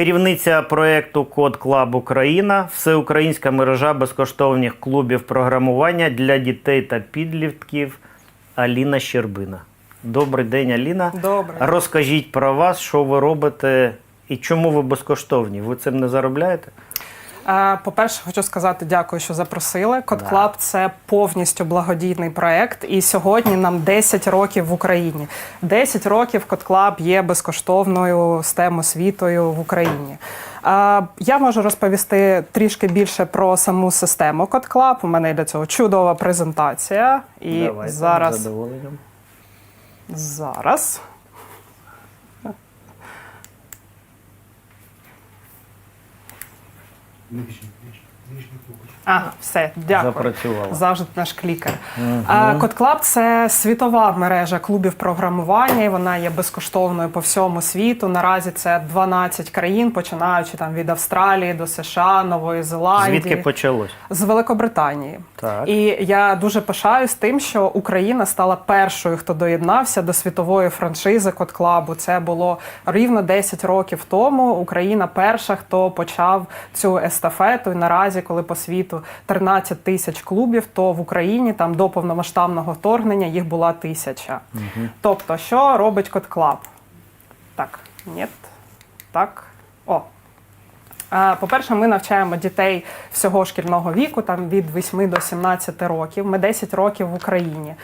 керівниця проєкту Код Клаб Україна, всеукраїнська мережа безкоштовних клубів програмування для дітей та підлітків Аліна Щербина. Добрий день, Аліна. Добре. Розкажіть про вас, що ви робите і чому ви безкоштовні? Ви цим не заробляєте? По-перше, хочу сказати дякую, що запросили. Код Да. Клаб це повністю благодійний проект. І сьогодні нам 10 років в Україні. 10 років Код Клаб є безкоштовною STEM освітою в Україні. Я можу розповісти трішки більше про саму систему Код Клаб. У мене для цього чудова презентація. І Давайте, зараз, задоволенням. зараз. Nijni, Nijni, Nijni Ага, все, дякую. Запрацювала. Завжди наш клікер. Код Клаб це світова мережа клубів програмування. і Вона є безкоштовною по всьому світу. Наразі це 12 країн, починаючи там від Австралії до США, Нової Зеландії. Звідки почалось? З Великобританії. Так. І я дуже пишаюсь тим, що Україна стала першою, хто доєднався до світової франшизи Код Клабу. Це було рівно 10 років тому. Україна перша, хто почав цю естафету. І наразі, коли по світу 13 тисяч клубів, то в Україні там до повномасштабного вторгнення їх була тисяча. Тобто, що робить Код Клаб? Так, ні, так. О, По-перше, ми навчаємо дітей всього шкільного віку, там від 8 до 17 років. Ми 10 років в Україні.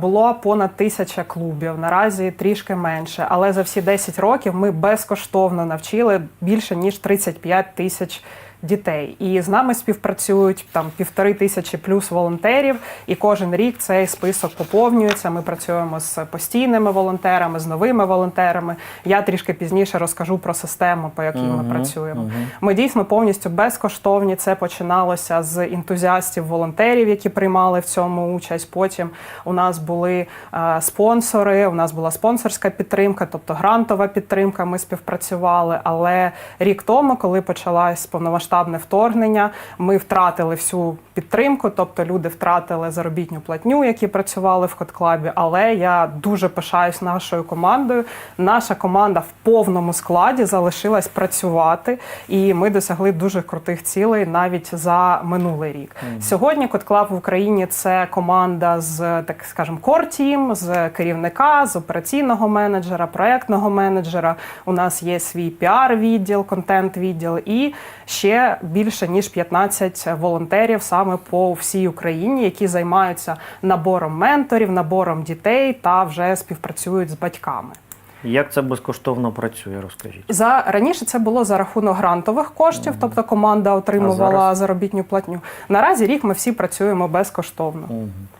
Було понад тисяча клубів, наразі трішки менше. Але за всі 10 років ми безкоштовно навчили більше ніж 35 тисяч дітей. І з нами співпрацюють там півтори тисячі плюс волонтерів. І кожен рік цей список поповнюється. Ми працюємо з постійними волонтерами, з новими волонтерами. Я трішки пізніше розкажу про систему, по якій ми працюємо. Ми дійсно повністю безкоштовні. Це починалося з ентузіастів волонтерів, які приймали в цьому участь. Потім у нас були е, спонсори, у нас була спонсорська підтримка, тобто грантова підтримка. Ми співпрацювали. Але рік тому, коли почалось повномасштабне вторгнення, ми втратили всю підтримку, тобто люди втратили заробітню платню, які працювали в Котклабі. Але я дуже пишаюсь нашою командою. Наша команда в повному складі залишилась працювати, і ми досягли дуже крутих цілей навіть за минулий рік. Сьогодні Котклаб в Україні це команда з так скажемо core-team, з керівника, з операційного менеджера, проектного менеджера. У нас є свій піар-відділ, контент-відділ і ще більше ніж 15 волонтерів саме по всій Україні, які займаються набором менторів, набором дітей та вже співпрацюють з батьками. Як це безкоштовно працює, розкажіть. За раніше це було за рахунок грантових коштів, тобто команда отримувала зараз? заробітню платню. Наразі рік ми всі працюємо безкоштовно,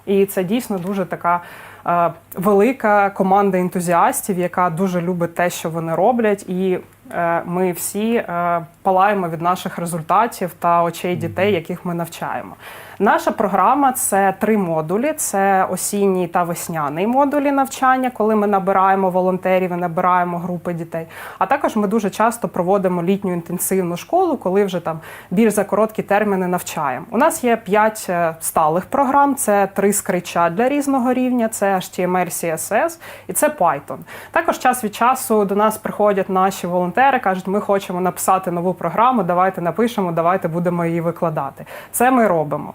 і це дійсно дуже така. е, Велика команда ентузіастів, яка дуже любить те, що вони роблять, і ми всі е, палаємо від наших результатів та очей дітей, яких ми навчаємо. Наша програма це три модулі: це осінній та весняний модулі навчання, коли ми набираємо волонтерів і набираємо групи дітей. А також ми дуже часто проводимо літню інтенсивну школу, коли вже там більш за короткі терміни навчаємо. У нас є п'ять е, сталих програм: це три скрича для різного рівня, це HTML, CSS і це Python. Також час від часу до нас приходять наші волонтери, кажуть, ми хочемо написати нову програму. Давайте напишемо, давайте будемо її викладати. Це ми робимо.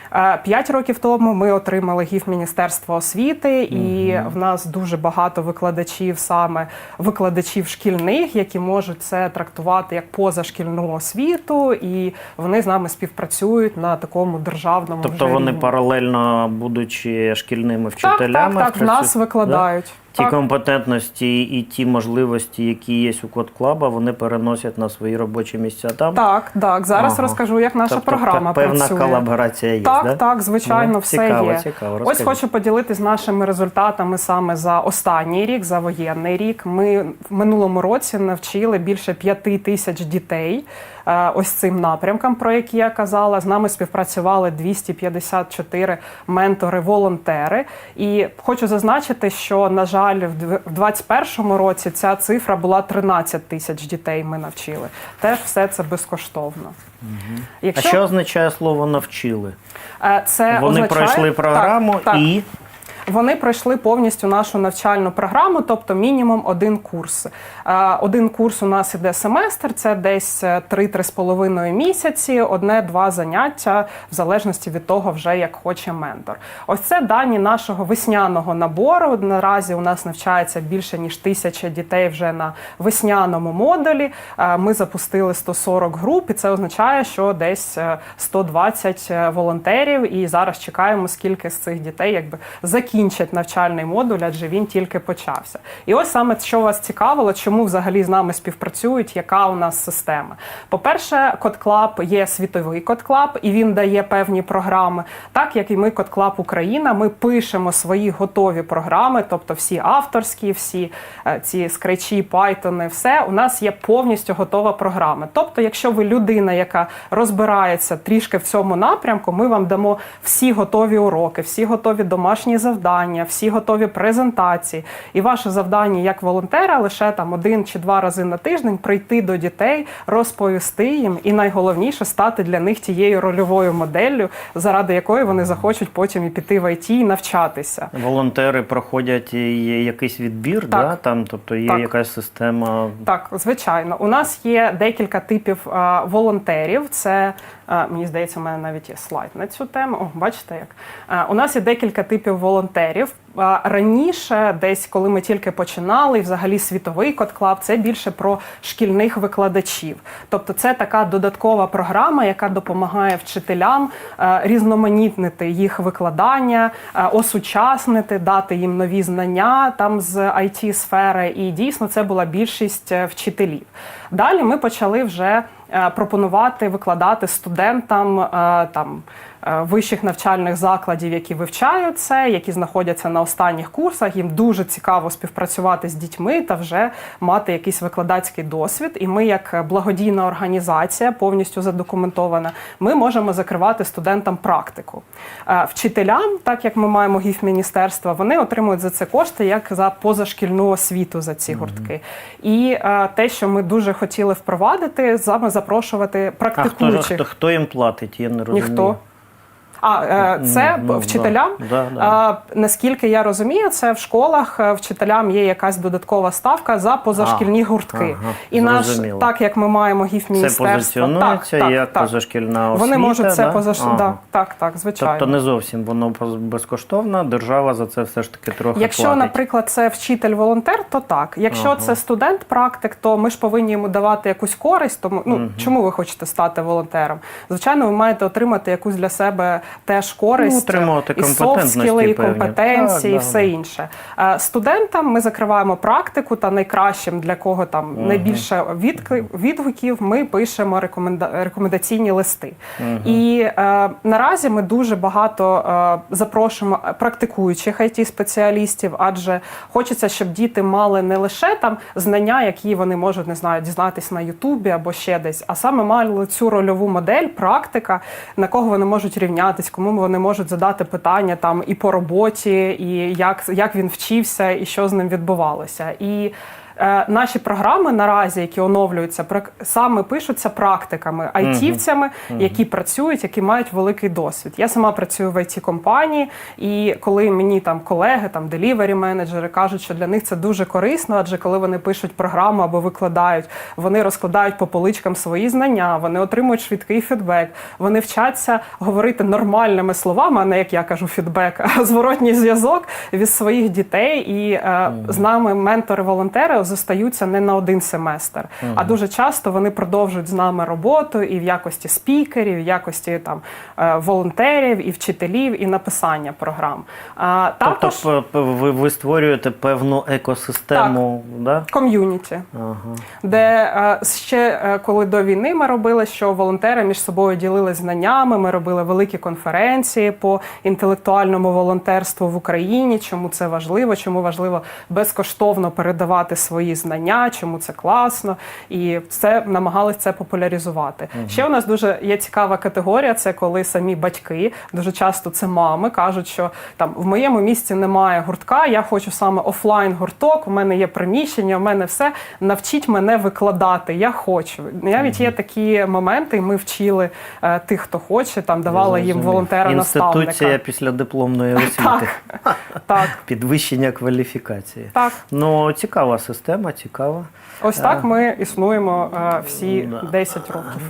П'ять років тому ми отримали гіф Міністерства освіти, і в нас дуже багато викладачів, саме викладачів шкільних, які можуть це трактувати як позашкільну освіту, і вони з нами співпрацюють на такому державному Тобто вже вони рівні. паралельно, будучи шкільними так, так, вчителями, так, в нас працюють? викладають. Ті Так. компетентності і ті можливості, які є у код клаба, вони переносять на свої робочі місця там. Так, так. Зараз Ага. розкажу, як наша тобто, програма певна працює. колаборація є. Так, да? так, звичайно, Ну, все цікаво, є. Цікаво, Ось розкажіть. хочу поділитись нашими результатами саме за останній рік, за воєнний рік. Ми в минулому році навчили більше п'яти тисяч дітей. Е, Ось цим напрямкам, про які я казала, з нами співпрацювали 254 ментори-волонтери. І хочу зазначити, що на жаль, в дв- в 2021 році ця цифра була 13 тисяч дітей. Ми навчили. Теж все це безкоштовно. А що означає слово навчили? Е, Це Вони означає- пройшли Так, програму так. і Вони пройшли повністю нашу навчальну програму, тобто мінімум один курс. Е, Один курс у нас іде семестр, це десь е, 3-3,5 місяці, одне-два заняття, в залежності від того, вже як хоче ментор. Ось це дані нашого весняного набору. Наразі у нас навчається більше ніж тисяча дітей вже на весняному модулі. Е, Ми запустили 140 груп, і це означає, що десь е, 120 волонтерів. І зараз чекаємо, скільки з цих дітей якби закінчать навчальний модуль, адже він тільки почався. І ось саме що вас цікавило, чому взагалі з нами співпрацюють, яка у нас система. По-перше, Код Клаб є світовий Код Клаб, і він дає певні програми. Так як і ми Код Україна, ми пишемо свої готові програми, тобто всі авторські, всі е, ці скречі, пайтони, все у нас є повністю готова програма. Тобто, якщо ви людина, яка розбирається трішки в цьому напрямку, ми вам дамо всі готові уроки, всі готові домашні завдання, всі готові презентації. І ваше завдання як волонтера лише там один чи два рази на тиждень прийти до дітей, розповісти їм, і найголовніше стати для них тією рольовою моделлю, заради якої вони захочуть потім і піти в ІТ і навчатися. Волонтери проходять і є якийсь відбір, Так. да? там, тобто є Так. якась система. Так, звичайно, у нас є декілька типів е, волонтерів. Це е, мені здається, у мене навіть є слайд на цю тему. О, бачите, як Е, у нас є декілька типів волонтерів. Е, Раніше, десь коли ми тільки починали, взагалі світовий код клаб, це більше про шкільних викладачів. Тобто, це така додаткова програма, яка допомагає вчителям е, різноманітнити їх викладання, е, осучаснити, дати їм нові знання там з it сфери. І дійсно це була більшість е, вчителів. Далі ми почали вже пропонувати викладати студентам там. Е, Вищих навчальних закладів, які вивчають це, які знаходяться на останніх курсах, їм дуже цікаво співпрацювати з дітьми та вже мати якийсь викладацький досвід. І ми, як благодійна організація, повністю задокументована, ми можемо закривати студентам практику. Е, Вчителям, так як ми маємо гіф міністерства, вони отримують за це кошти як за позашкільну освіту за ці гуртки. І е, те, що ми дуже хотіли впровадити, саме запрошувати А хто, хто, хто їм платить? Я не розумію. Ніхто. А е, це Ну, вчителям. да, да, да. Наскільки я розумію, це в школах е, вчителям є якась додаткова ставка за позашкільні А, гуртки. ага, І наш, зрозуміло. так як ми маємо гіф Це позиціонується так, так, як так. позашкільна освіта. Вони можуть це да? позаш... Ага. да, так, так, звичайно. Тобто не зовсім воно безкоштовно, держава за це все ж таки трохи Якщо, платить. наприклад, це вчитель-волонтер, то так. Якщо Ага. це студент-практик, то ми ж повинні йому давати якусь користь. Тому ну чому ви хочете стати волонтером? Звичайно, ви маєте отримати якусь для себе теж користь, Ну, і софт-скіли, і компетенції, Так, і все інше. Студентам ми закриваємо практику та найкращим для кого там найбільше відкли- відгуків. Ми пишемо рекоменда... рекомендаційні листи. І е, наразі ми дуже багато е, запрошуємо практикуючих it спеціалістів, адже хочеться, щоб діти мали не лише там знання, які вони можуть не знаю, дізнатись на Ютубі або ще десь, а саме мали цю рольову модель, практика, на кого вони можуть рівнятись, кому вони можуть задати питання там і по роботі, і як, як він вчився, і що з ним відбувалося. І Наші програми наразі, які оновлюються, саме пишуться практиками, айтівцями, які працюють, які мають великий досвід. Я сама працюю в it компанії, і коли мені там колеги, там делівері менеджери кажуть, що для них це дуже корисно, адже коли вони пишуть програму або викладають, вони розкладають по поличкам свої знання, вони отримують швидкий фідбек, вони вчаться говорити нормальними словами, а не як я кажу, фідбек, а зворотній зв'язок від своїх дітей. І е, з нами ментори-волонтери зостаються не на один семестр, а дуже часто вони продовжують з нами роботу і в якості спікерів, і в якості там е, волонтерів, і вчителів, і написання програм. А, Тобто ви, ви створюєте певну екосистему, да? ком'юніті. Ага. де е, ще е, коли до війни ми робили, що волонтери між собою ділились знаннями. Ми робили великі конференції по інтелектуальному волонтерству в Україні. Чому це важливо? Чому важливо безкоштовно передавати свої свої знання, чому це класно, і це намагались це популяризувати. Ще у нас дуже є цікава категорія. Це коли самі батьки, дуже часто це мами, кажуть, що там в моєму місті немає гуртка. Я хочу саме офлайн гурток. У мене є приміщення, у мене все. Навчіть мене викладати. Я хочу. Навіть є такі моменти, і ми вчили е, тих, хто хоче, там давали їм волонтера Інституція після дипломної освіти. Так, Підвищення кваліфікації. так. Ну, цікава система, цікава. Ось так ми існуємо е, всі 10 років.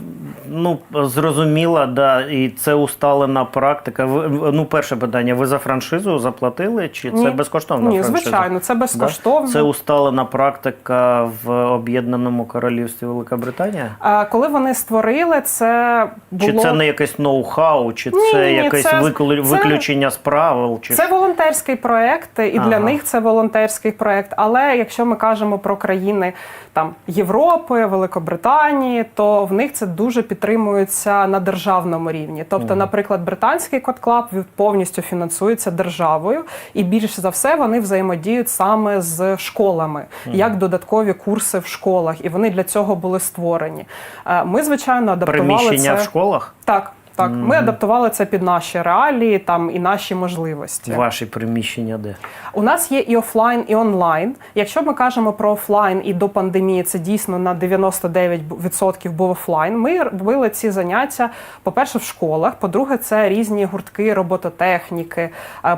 Ну, зрозуміло, да, і це усталена практика. Ну, перше питання: ви за франшизу заплатили, чи це Ні. безкоштовна Ні, франшиза? звичайно, це безкоштовно. Да? Це усталена практика в Об'єднаному Королівстві Великобританія? А коли вони створили, це було Чи це не якесь ноу-хау, чи Ні, це якесь це- виклю- це- виключення з правил? Чи Це волонтерський проект, і для них це волонтерський проект. Але якщо ми кажемо про країни там Європи, Великобританії, то в них це дуже підтримується на державному рівні. Тобто, наприклад, британський код-клаб повністю фінансується державою, і більш за все вони взаємодіють саме з школами, як додаткові курси в школах, і вони для цього були створені. Е, Ми звичайно адаптували приміщення це в школах? так. Так, ми адаптували це під наші реалії там і наші можливості. Ваші приміщення де? У нас є і офлайн, і онлайн. Якщо ми кажемо про офлайн і до пандемії, це дійсно на 99% був офлайн. Ми робили ці заняття, по-перше, в школах. По-друге, це різні гуртки робототехніки.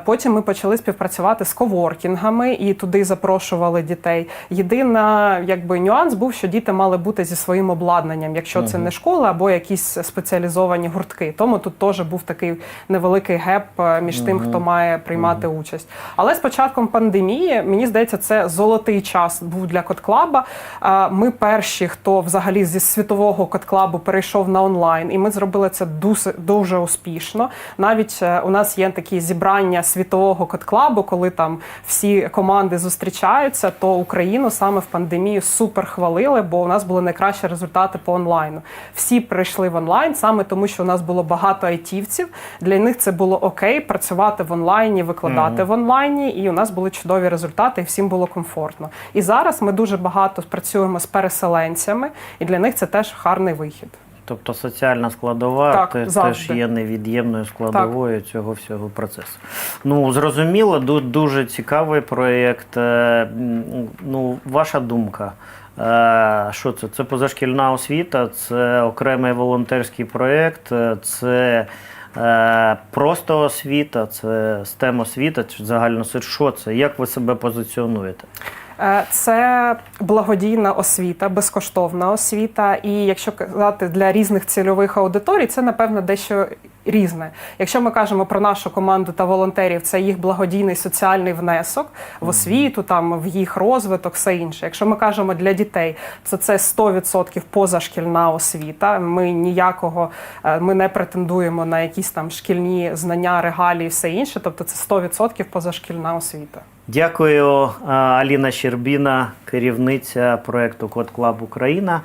Потім ми почали співпрацювати з коворкінгами і туди запрошували дітей. Єдина якби нюанс був, що діти мали бути зі своїм обладнанням, якщо це не школа або якісь спеціалізовані гуртки. Тому тут теж був такий невеликий геп е, між тим, хто має приймати участь. Але з початком пандемії, мені здається, це золотий час був для Котклаба. Е, Ми перші, хто взагалі зі світового Котклабу перейшов на онлайн, і ми зробили це дуже, дуже успішно. Навіть е, у нас є такі зібрання світового Котклабу, коли там всі команди зустрічаються, то Україну саме в пандемію супер хвалили, бо у нас були найкращі результати по онлайну. Всі прийшли в онлайн саме тому, що у нас було багато айтівців. Для них це було окей працювати в онлайні, викладати в онлайні, і у нас були чудові результати, і всім було комфортно. І зараз ми дуже багато працюємо з переселенцями, і для них це теж гарний вихід. Тобто соціальна складова Так, теж завжди. є невід'ємною складовою цього всього процесу. Ну, зрозуміло, дуже цікавий проєкт. Е, Ну, ваша думка. Е, Що це? Це позашкільна освіта, це окремий волонтерський проєкт, е, це е, просто освіта, це STEM освіта, загально що це? Як ви себе позиціонуєте? Це благодійна освіта, безкоштовна освіта. І якщо казати для різних цільових аудиторій, це напевно дещо різне. Якщо ми кажемо про нашу команду та волонтерів, це їх благодійний соціальний внесок в освіту, там в їх розвиток, все інше. Якщо ми кажемо для дітей, то це 100% позашкільна освіта. Ми ніякого е, ми не претендуємо на якісь там шкільні знання, регалії, все інше. Тобто це 100% позашкільна освіта. Дякую, е, Аліна Щербіна, керівниця проєкту Код Клаб Україна.